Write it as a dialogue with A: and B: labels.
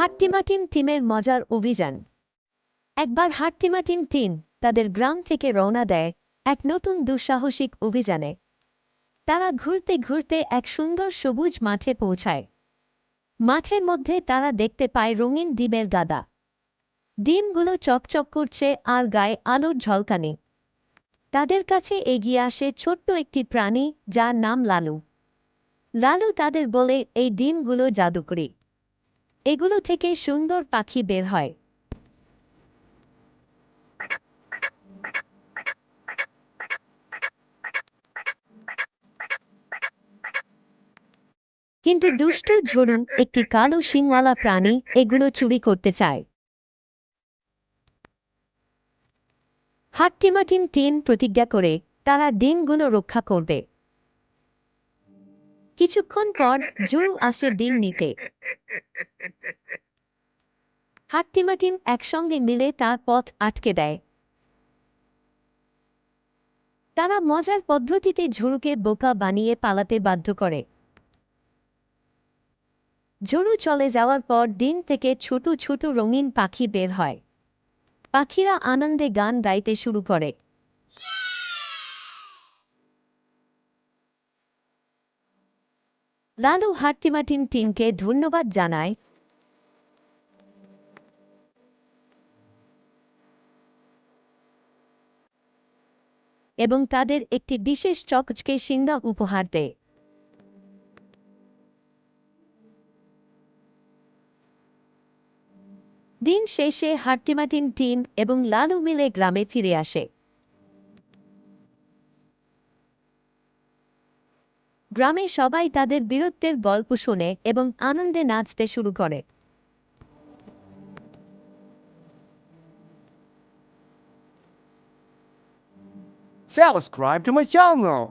A: হাট্টিমাটিম টিমের মজার অভিযান। একবার হাট্টিমাটিম টিম তাদের গ্রাম থেকে রওনা দেয় এক নতুন দুঃসাহসিক অভিযানে। তারা ঘুরতে ঘুরতে এক সুন্দর সবুজ মাঠে পৌঁছায়। মাঠের মধ্যে তারা দেখতে পায় রঙিন ডিমের গাদা। ডিমগুলো চকচক করছে আর গায়ে আলোর ঝলকানি। তাদের কাছে এগিয়ে আসে ছোট্ট একটি প্রাণী যার নাম লালু। লালু তাদের বলে, এই ডিমগুলো জাদুকরি। এগুলো থেকে সুন্দর পাখি বের হয়। কিন্তু দুষ্টু ঝরু একটি কালো শিংওয়ালা প্রাণী, এগুলো চুরি করতে চায়। হাট্টিমাটিম টিন প্রতিজ্ঞা করে তারা ডিমগুলো রক্ষা করবে। কিছুক্ষণ পর জুরু আসে ডিম নিতে। হাট্টিমাটিম একসঙ্গে মিলে তার পথ আটকে দেয়। তারা মজার পদ্ধতিতে ঝুড়ুকে বোকা বানিয়ে পালাতে বাধ্য করে। ঝুড়ু চলে যাওয়ার পর দিন থেকে ছোট ছোট রঙিন পাখি বের হয়। পাখিরা আনন্দে গান গাইতে শুরু করে। লালু হাট্টিমাটিম টিমকে ধন্যবাদ জানায়। এবং তাদের একটি বিশেষ চকচকে সিংহা উপহার দেয়। দিন শেষে হাট্টিমাটিম টিম এবং লালু মিলে গ্রামে ফিরে আসে। গ্রামে সবাই তাদের বীরত্বের গল্প শুনে এবং আনন্দে নাচতে শুরু করে
B: Subscribe to my channel.